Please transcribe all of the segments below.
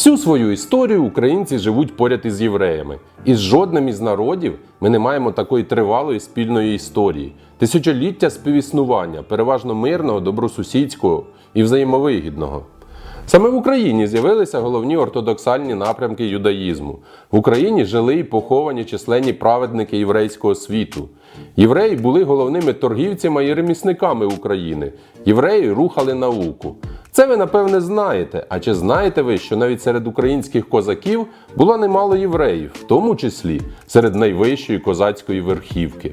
Всю свою історію українці живуть поряд із євреями. І з жодним із народів ми не маємо такої тривалої спільної історії, тисячоліття співіснування, переважно мирного, добросусідського і взаємовигідного. Саме в Україні з'явилися головні ортодоксальні напрямки юдаїзму. В Україні жили і поховані численні праведники єврейського світу. Євреї були головними торгівцями і ремісниками України. Євреї рухали науку. Це ви напевне знаєте. А чи знаєте ви, що навіть серед українських козаків було немало євреїв, в тому числі серед найвищої козацької верхівки?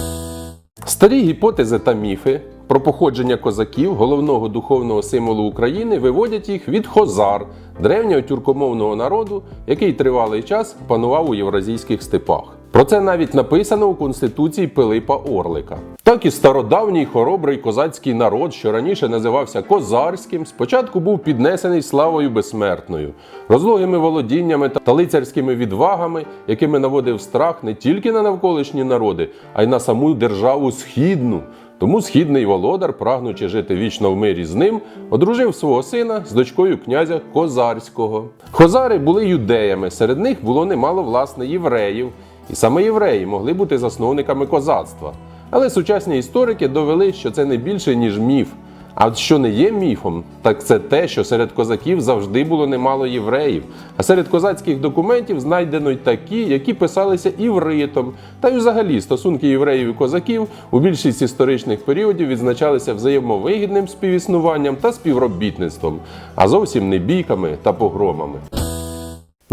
Старі гіпотези та міфи про походження козаків, головного духовного символу України, виводять їх від хозар, древнього тюркомовного народу, який тривалий час панував у євразійських степах. Про це навіть написано у Конституції Пилипа Орлика. Так і стародавній хоробрий козацький народ, що раніше називався козарським, спочатку був піднесений славою безсмертною, розлогими володіннями та лицарськими відвагами, якими наводив страх не тільки на навколишні народи, а й на саму державу східну. Тому східний володар, прагнучи жити вічно в мирі з ним, одружив свого сина з дочкою князя Козарського. Хозари були юдеями, серед них було немало власне євреїв, і саме євреї могли бути засновниками козацтва. Але сучасні історики довели, що це не більше, ніж міф. А що не є міфом, так це те, що серед козаків завжди було немало євреїв, а серед козацьких документів знайдено й такі, які писалися івритом. Та й взагалі стосунки євреїв і козаків у більшість історичних періодів відзначалися взаємовигідним співіснуванням та співробітництвом, а зовсім не бійками та погромами.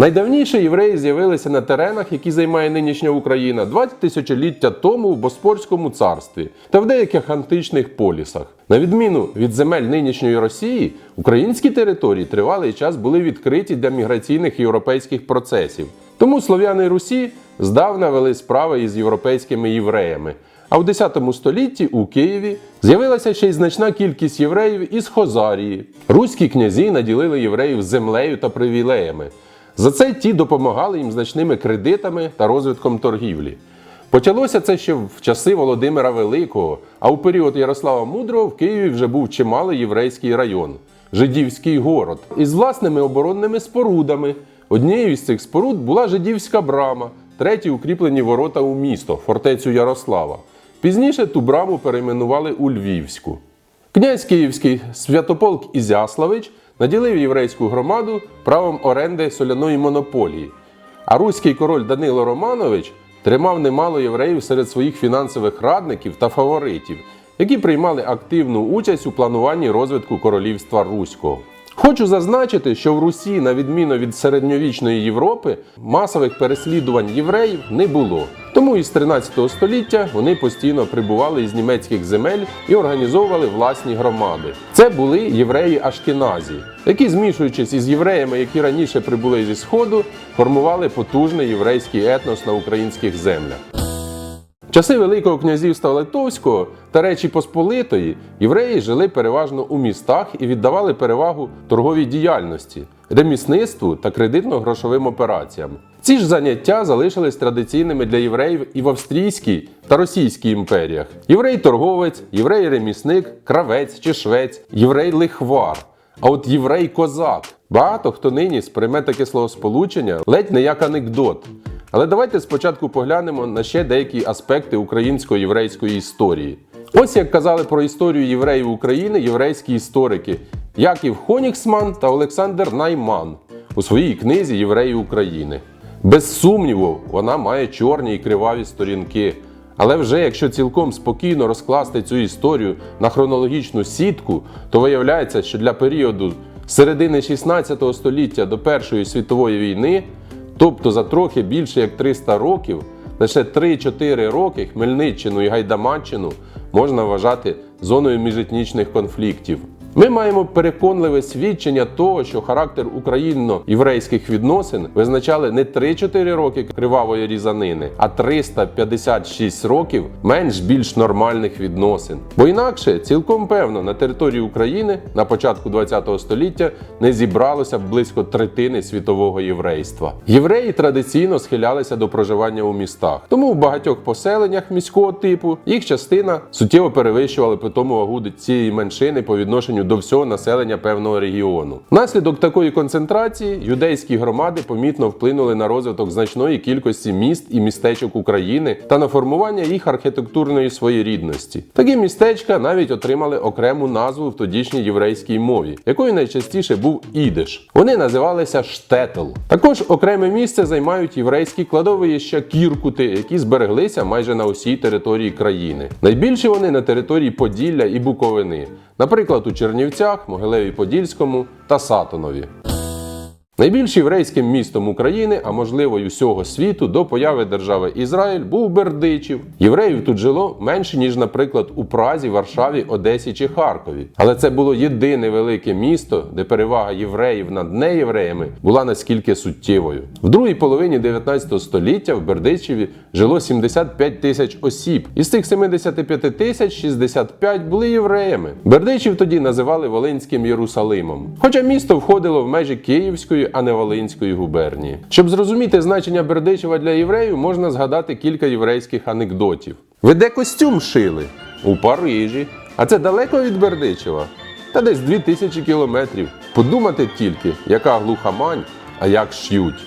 Найдавніше євреї з'явилися на теренах, які займає нинішня Україна, два тисячоліття тому в Боспорському царстві та в деяких античних полісах. На відміну від земель нинішньої Росії, українські території тривалий час були відкриті для міграційних європейських процесів. Тому слов'яни Русі здавна вели справи із європейськими євреями. А в 10 столітті у Києві з'явилася ще й значна кількість євреїв із Хозарії. Руські князі наділили євреїв землею та привілеями. За це ті допомагали їм значними кредитами та розвитком торгівлі. Почалося це ще в часи Володимира Великого, а у період Ярослава Мудрого в Києві вже був чималий єврейський район Жидівський город із власними оборонними спорудами. Однією з цих споруд була жидівська брама, треті укріплені ворота у місто, фортецю Ярослава. Пізніше ту браму перейменували у Львівську. Князь Київський Святополк Ізяславич наділив єврейську громаду правом оренди соляної монополії. А руський король Данило Романович тримав немало євреїв серед своїх фінансових радників та фаворитів, які приймали активну участь у плануванні розвитку королівства Руського. Хочу зазначити, що в Русі, на відміну від середньовічної Європи, масових переслідувань євреїв не було. Тому із 13 століття вони постійно прибували із німецьких земель і організовували власні громади. Це були євреї Ашкіназі, які, змішуючись із євреями, які раніше прибули зі сходу, формували потужний єврейський етнос на українських землях. Часи Великого князівства Литовського та Речі Посполитої євреї жили переважно у містах і віддавали перевагу торговій діяльності, ремісництву та кредитно-грошовим операціям. Ці ж заняття залишились традиційними для євреїв і в Австрійській та Російській імперіях: єврей-торговець, єврей-ремісник, кравець чи швець, єврей-лихвар. А от єврей-козак. Багато хто нині сприйме таке словосполучення ледь не як анекдот. Але давайте спочатку поглянемо на ще деякі аспекти українсько-єврейської історії. Ось як казали про історію євреїв України єврейські історики Яків Хоніксман та Олександр Найман у своїй книзі Євреї України. Без сумніву, вона має чорні і криваві сторінки. Але вже якщо цілком спокійно розкласти цю історію на хронологічну сітку, то виявляється, що для періоду середини 16 століття до Першої світової війни, тобто за трохи більше як 300 років, лише 3-4 роки Хмельниччину і Гайдамаччину можна вважати зоною міжетнічних конфліктів. Ми маємо переконливе свідчення того, що характер українно-єврейських відносин визначали не 3-4 роки кривавої різанини, а 356 років менш більш нормальних відносин. Бо інакше, цілком певно, на території України на початку ХХ століття не зібралося б близько третини світового єврейства. Євреї традиційно схилялися до проживання у містах, тому в багатьох поселеннях міського типу їх частина суттєво перевищувала питому вагу цієї меншини по відношенню до всього населення певного регіону. Внаслідок такої концентрації юдейські громади помітно вплинули на розвиток значної кількості міст і містечок України та на формування їх архітектурної своєрідності. Такі містечка навіть отримали окрему назву в тодішній єврейській мові, якою найчастіше був ідиш. Вони називалися штетл. Також окреме місце займають єврейські кладовища Кіркути, які збереглися майже на усій території країни. Найбільші вони на території Поділля і Буковини, наприклад, у Чернівцях, Могилеві Подільському та Сатонові. Найбільш єврейським містом України, а можливо й усього світу, до появи держави Ізраїль був Бердичів. Євреїв тут жило менше, ніж, наприклад, у Празі, Варшаві, Одесі чи Харкові. Але це було єдине велике місто, де перевага євреїв над неєвреями була наскільки суттєвою. В другій половині 19 століття в Бердичеві жило 75 тисяч осіб. Із цих 75 тисяч 65 були євреями. Бердичів тоді називали Волинським Єрусалимом. Хоча місто входило в межі Київської, а не Волинської губернії. Щоб зрозуміти значення Бердичева для євреїв, можна згадати кілька єврейських анекдотів. Ви де костюм шили? У Парижі. А це далеко від Бердичева? Та десь 2000 кілометрів. Подумати тільки, яка глухомань, а як ш'ють.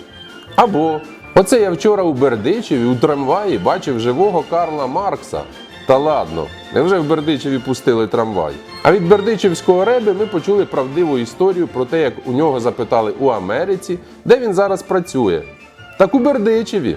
Або оце я вчора у Бердичеві у трамваї бачив живого Карла Маркса. Та ладно, невже в Бердичеві пустили трамвай? А від Бердичівського реби ми почули правдиву історію про те, як у нього запитали у Америці, де він зараз працює. Так у Бердичеві.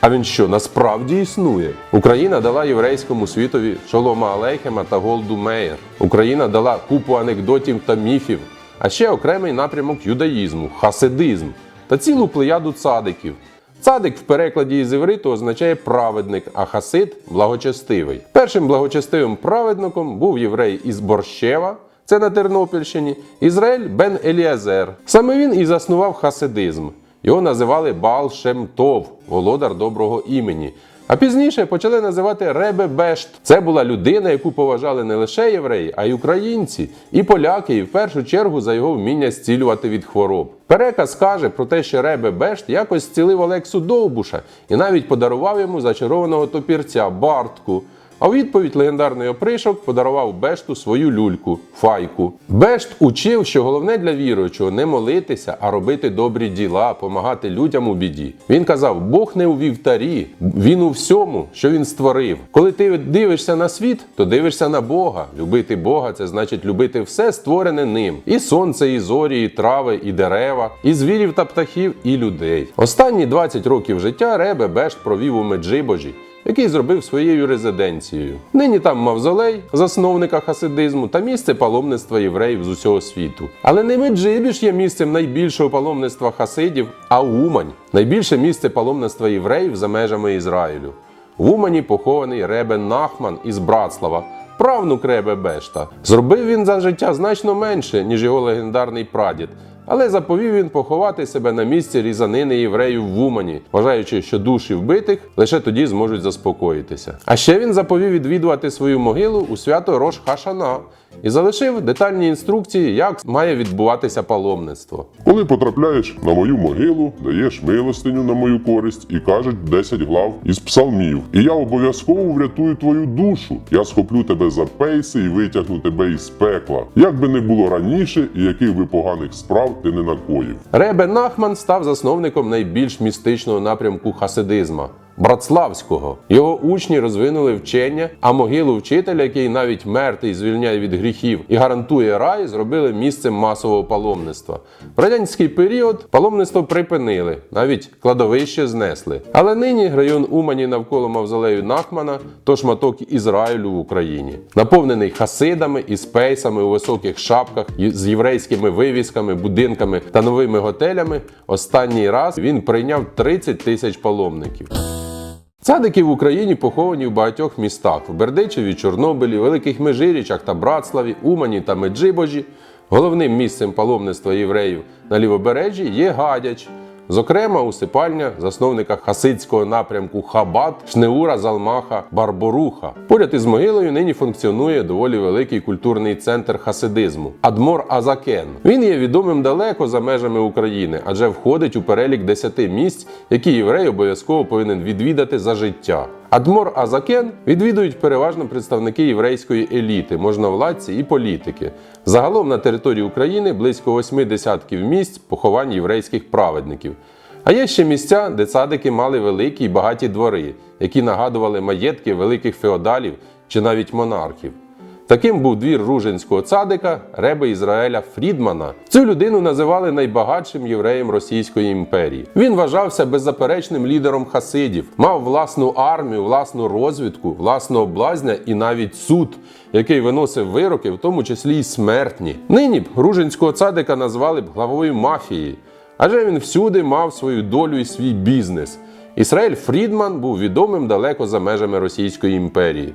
А він що, насправді існує? Україна дала єврейському світові Шолома Алейхема та Голду Меєр. Україна дала купу анекдотів та міфів, а ще окремий напрямок юдаїзму, хасидизм та цілу плеяду цадиків. Цадик в перекладі із івриту означає праведник, а хасид благочестивий. Першим благочестивим праведником був єврей із Борщева, це на Тернопільщині, Ізраїль бен Еліазер. Саме він і заснував хасидизм. Його називали Баал Шемтов, володар доброго імені. А пізніше почали називати Ребе Бешт. Це була людина, яку поважали не лише євреї, а й українці, і поляки, і в першу чергу за його вміння зцілювати від хвороб. Переказ каже про те, що Ребе Бешт якось зцілив Олексу Довбуша і навіть подарував йому зачарованого топірця Бартку. А у відповідь легендарний опришок подарував Бешту свою люльку файку. Бешт учив, що головне для віруючого не молитися, а робити добрі діла, помагати людям у біді. Він казав: Бог не у вівтарі, він у всьому, що він створив. Коли ти дивишся на світ, то дивишся на Бога. Любити Бога це значить любити все створене ним: і сонце, і зорі, і трави, і дерева, і звірів та птахів, і людей. Останні 20 років життя Ребе Бешт провів у Меджибожі який зробив своєю резиденцією. Нині там мавзолей, засновника хасидизму та місце паломництва євреїв з усього світу. Але не Меджибіж є місцем найбільшого паломництва хасидів, а Умань найбільше місце паломництва євреїв за межами Ізраїлю. В Умані похований Ребен Нахман із Братслава, правнук Ребе Бешта. Зробив він за життя значно менше, ніж його легендарний прадід. Але заповів він поховати себе на місці різанини євреїв в Умані, вважаючи, що душі вбитих лише тоді зможуть заспокоїтися. А ще він заповів відвідувати свою могилу у свято Рош Хашана і залишив детальні інструкції, як має відбуватися паломництво. Коли потрапляєш на мою могилу, даєш милостиню на мою користь і кажуть 10 глав із псалмів. І я обов'язково врятую твою душу. Я схоплю тебе за пейси і витягну тебе із пекла. Як би не було раніше, і яких би поганих справ ти не накоїв. Ребе Нахман став засновником найбільш містичного напрямку хасидизма Братславського. Його учні розвинули вчення, а могилу вчителя, який навіть мертвий звільняє від гріхів і гарантує рай, зробили місцем масового паломництва. В радянський період паломництво припинили, навіть кладовище знесли. Але нині район Умані навколо мавзолею Нахмана то шматок Ізраїлю в Україні, наповнений хасидами і спейсами у високих шапках з єврейськими вивісками, будинками та новими готелями. Останній раз він прийняв 30 тисяч паломників. Цадики в Україні поховані в багатьох містах: в Бердичеві, Чорнобилі, Великих Межирічах та Братславі, Умані та Меджибожі. Головним місцем паломництва євреїв на лівобережжі є Гадяч. Зокрема, усипальня засновника хасидського напрямку Хабат Шнеура Залмаха Барборуха. Поряд із могилою нині функціонує доволі великий культурний центр хасидизму Адмор Азакен. Він є відомим далеко за межами України, адже входить у перелік 10 місць, які єврей обов'язково повинен відвідати за життя. Адмор Азакен відвідують переважно представники єврейської еліти, можновладці і політики. Загалом на території України близько восьми десятків місць поховань єврейських праведників. А є ще місця, де цадики мали великі й багаті двори, які нагадували маєтки великих феодалів чи навіть монархів. Таким був двір ружинського цадика Реби Ізраїля Фрідмана. Цю людину називали найбагатшим євреєм Російської імперії. Він вважався беззаперечним лідером хасидів, мав власну армію, власну розвідку, власного блазня і навіть суд, який виносив вироки, в тому числі й смертні. Нині б ружинського цадика назвали б главою мафії, адже він всюди мав свою долю і свій бізнес. Ісраїль Фрідман був відомим далеко за межами Російської імперії.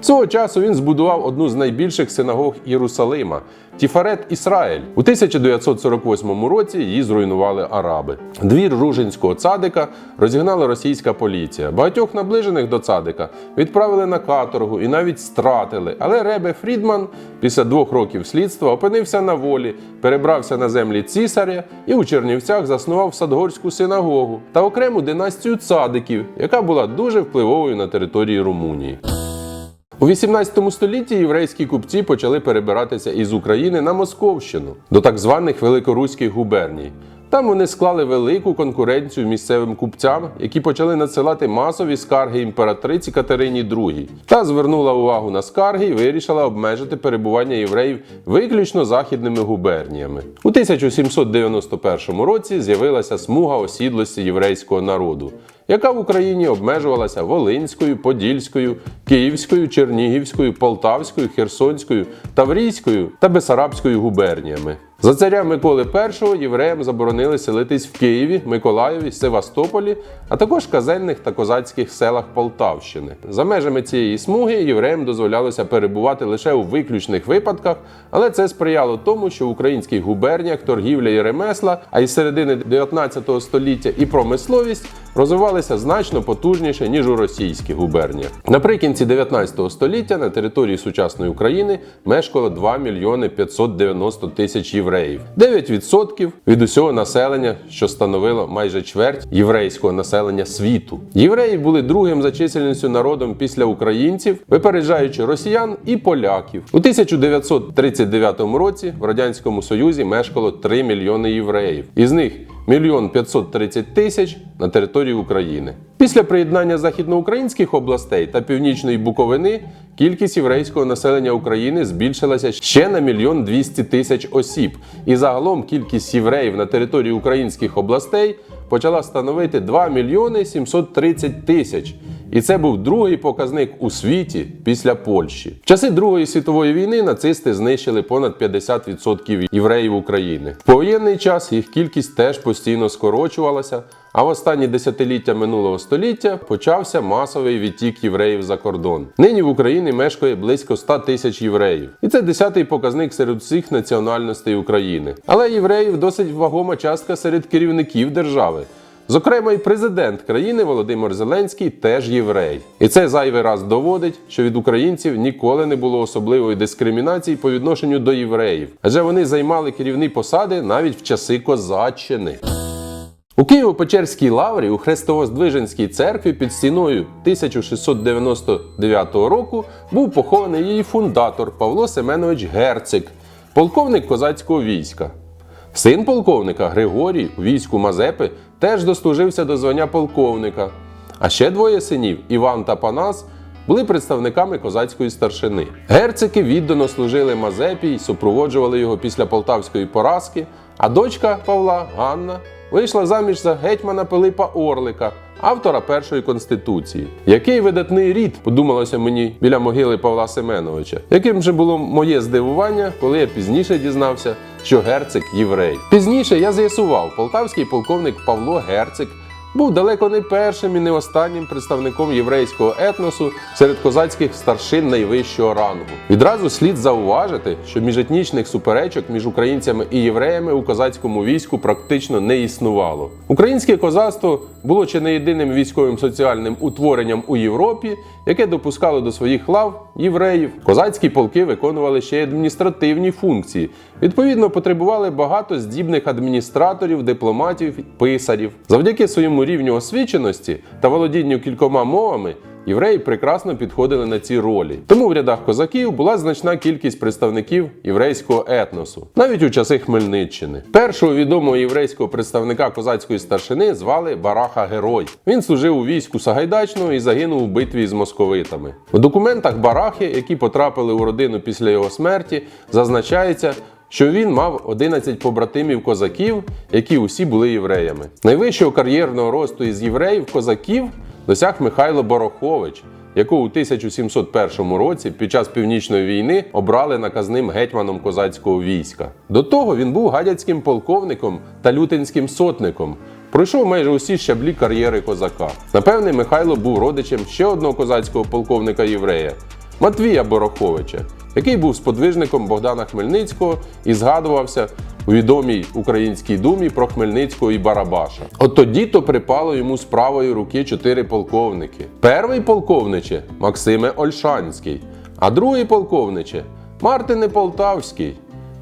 Свого часу він збудував одну з найбільших синагог Єрусалима Тіфарет Ісраїль. У 1948 році її зруйнували араби. Двір ружинського цадика розігнала російська поліція. Багатьох наближених до цадика відправили на каторгу і навіть стратили. Але Ребе Фрідман після двох років слідства опинився на волі, перебрався на землі цісаря і у Чернівцях заснував Садгорську синагогу та окрему династію цадиків, яка була дуже впливовою на території Румунії. У 18 столітті єврейські купці почали перебиратися із України на Московщину до так званих великоруських губерній. Там вони склали велику конкуренцію місцевим купцям, які почали надсилати масові скарги імператриці Катерині II. Та звернула увагу на скарги і вирішила обмежити перебування євреїв виключно західними губерніями. У 1791 році з'явилася смуга осідлості єврейського народу яка в Україні обмежувалася Волинською, Подільською, Київською, Чернігівською, Полтавською, Херсонською, Таврійською та Бесарабською губерніями. За царя Миколи І євреям заборонили селитись в Києві, Миколаєві, Севастополі, а також казенних та козацьких селах Полтавщини. За межами цієї смуги євреям дозволялося перебувати лише у виключних випадках, але це сприяло тому, що в українських губерніях торгівля і ремесла, а із середини 19 століття і промисловість розвивалися значно потужніше ніж у російських губерніях. Наприкінці 19 століття на території сучасної України мешкало 2 мільйони 590 тисяч євреїв, 9% від усього населення, що становило майже чверть єврейського населення світу. Євреї були другим за чисельністю народом після українців, випереджаючи росіян і поляків. У 1939 році в радянському союзі мешкало 3 мільйони євреїв, із них мільйон 530 тисяч на території України. Після приєднання західноукраїнських областей та північної Буковини кількість єврейського населення України збільшилася ще на мільйон 200 тисяч осіб, і загалом кількість євреїв на території українських областей почала становити 2 мільйони 730 тисяч. І це був другий показник у світі після Польщі. В часи Другої світової війни нацисти знищили понад 50% євреїв України. В повоєнний час їх кількість теж постійно скорочувалася. А в останні десятиліття минулого століття почався масовий відтік євреїв за кордон. Нині в Україні мешкає близько 100 тисяч євреїв, і це десятий показник серед всіх національностей України. Але євреїв досить вагома частка серед керівників держави. Зокрема, і президент країни Володимир Зеленський теж єврей. І це зайвий раз доводить, що від українців ніколи не було особливої дискримінації по відношенню до євреїв, адже вони займали керівні посади навіть в часи козаччини. У Києво-Печерській лаврі у Хрестовоздвиженській церкві під стіною 1699 року був похований її фундатор Павло Семенович Герцик, полковник козацького війська. Син полковника Григорій у війську Мазепи теж дослужився до звання полковника. А ще двоє синів Іван та Панас були представниками козацької старшини. Герцики віддано служили Мазепі й супроводжували його після полтавської поразки, а дочка Павла Ганна вийшла заміж за гетьмана Пилипа Орлика, автора першої конституції. Який видатний рід, подумалося мені біля могили Павла Семеновича. Яким же було моє здивування, коли я пізніше дізнався, що герцик єврей. Пізніше я з'ясував, полтавський полковник Павло Герцик був далеко не першим і не останнім представником єврейського етносу серед козацьких старшин найвищого рангу. Відразу слід зауважити, що міжетнічних суперечок між українцями і євреями у козацькому війську практично не існувало. Українське козацтво було чи не єдиним військовим соціальним утворенням у Європі, яке допускало до своїх лав євреїв. Козацькі полки виконували ще й адміністративні функції. Відповідно, потребували багато здібних адміністраторів, дипломатів, писарів. Завдяки своєму рівню освіченості та володінню кількома мовами. Євреї прекрасно підходили на ці ролі. Тому в рядах козаків була значна кількість представників єврейського етносу, навіть у часи Хмельниччини. Першого відомого єврейського представника козацької старшини звали Бараха Герой. Він служив у війську Сагайдачного і загинув у битві з московитами. У документах Барахи, які потрапили у родину після його смерті, зазначається. Що він мав 11 побратимів козаків, які усі були євреями. Найвищого кар'єрного росту із євреїв козаків досяг Михайло Борохович, якого у 1701 році під час північної війни обрали наказним гетьманом козацького війська. До того він був гадяцьким полковником та лютинським сотником. Пройшов майже усі щаблі кар'єри козака. Напевне, Михайло був родичем ще одного козацького полковника єврея Матвія Бороховича, який був сподвижником Богдана Хмельницького і згадувався у відомій українській думі про Хмельницького і Барабаша. От тоді то припало йому з правої руки чотири полковники. Перший полковниче Максиме Ольшанський, а другий полковниче Мартине Полтавський.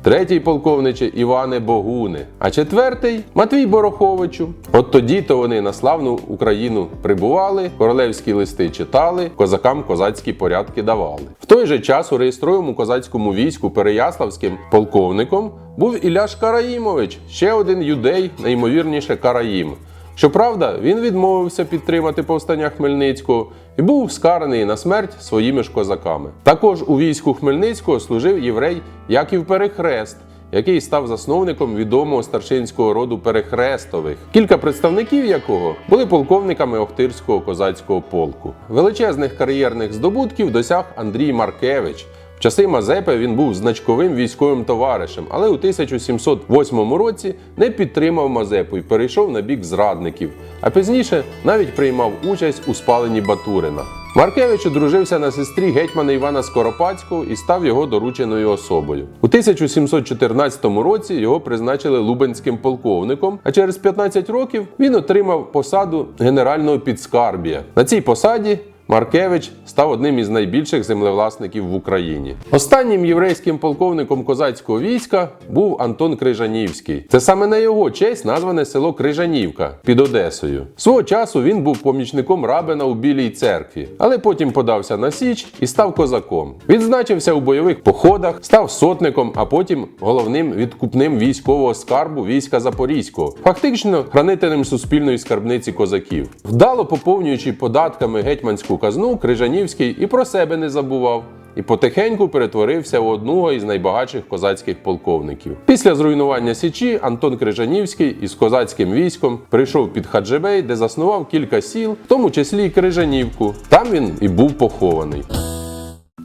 Третій полковниче Іване Богуни, а четвертий Матвій Бороховичу. От тоді то вони на славну Україну прибували, королевські листи читали, козакам козацькі порядки давали. В той же час у реєстровому козацькому війську Переяславським полковником був Іляш Караїмович, ще один юдей, найімовірніше Караїм. Щоправда, він відмовився підтримати повстання Хмельницького і був скараний на смерть своїми ж козаками. Також у війську Хмельницького служив єврей Яків Перехрест, який став засновником відомого старшинського роду Перехрестових, кілька представників якого були полковниками Охтирського козацького полку. Величезних кар'єрних здобутків досяг Андрій Маркевич. В часи Мазепи він був значковим військовим товаришем, але у 1708 році не підтримав Мазепу і перейшов на бік зрадників, а пізніше навіть приймав участь у спаленні Батурина. Маркевич одружився на сестрі гетьмана Івана Скоропадського і став його дорученою особою. У 1714 році його призначили лубенським полковником, а через 15 років він отримав посаду генерального підскарбія. На цій посаді Маркевич став одним із найбільших землевласників в Україні. Останнім єврейським полковником козацького війська був Антон Крижанівський. Це саме на його честь назване село Крижанівка під Одесою. Свого часу він був помічником рабина у Білій церкві, але потім подався на Січ і став козаком. Відзначився у бойових походах, став сотником, а потім головним відкупним військового скарбу війська Запорізького, фактично хранителем суспільної скарбниці козаків. Вдало поповнюючи податками гетьманську казну, Крижанівський і про себе не забував. І потихеньку перетворився в одного із найбагатших козацьких полковників. Після зруйнування Січі Антон Крижанівський із козацьким військом прийшов під Хаджибей, де заснував кілька сіл, в тому числі й Крижанівку. Там він і був похований.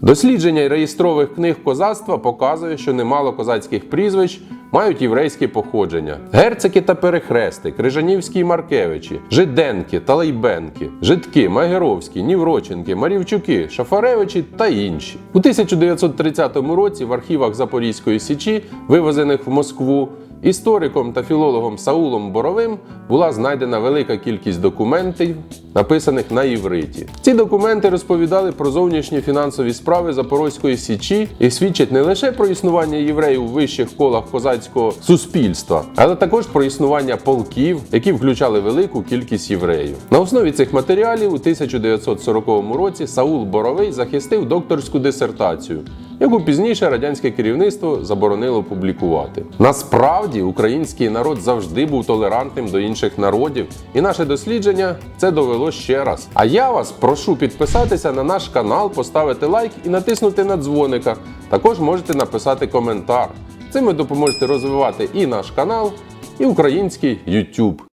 Дослідження реєстрових книг козацтва показує, що немало козацьких прізвищ мають єврейське походження: герцики та перехрести, Крижанівські і Маркевичі, Жиденки, Талейбенки, Житки, Магеровські, Нівроченки, Марівчуки, Шафаревичі та інші. У 1930 році в архівах Запорізької січі, вивезених в Москву, Істориком та філологом Саулом Боровим була знайдена велика кількість документів, написаних на івриті. Ці документи розповідали про зовнішні фінансові справи Запорозької січі і свідчать не лише про існування євреїв у вищих колах козацького суспільства, але також про існування полків, які включали велику кількість євреїв. На основі цих матеріалів у 1940 році Саул Боровий захистив докторську дисертацію яку пізніше радянське керівництво заборонило публікувати. Насправді український народ завжди був толерантним до інших народів, і наше дослідження це довело ще раз. А я вас прошу підписатися на наш канал, поставити лайк і натиснути на дзвоника. Також можете написати коментар. Цим ви допоможете розвивати і наш канал, і український YouTube.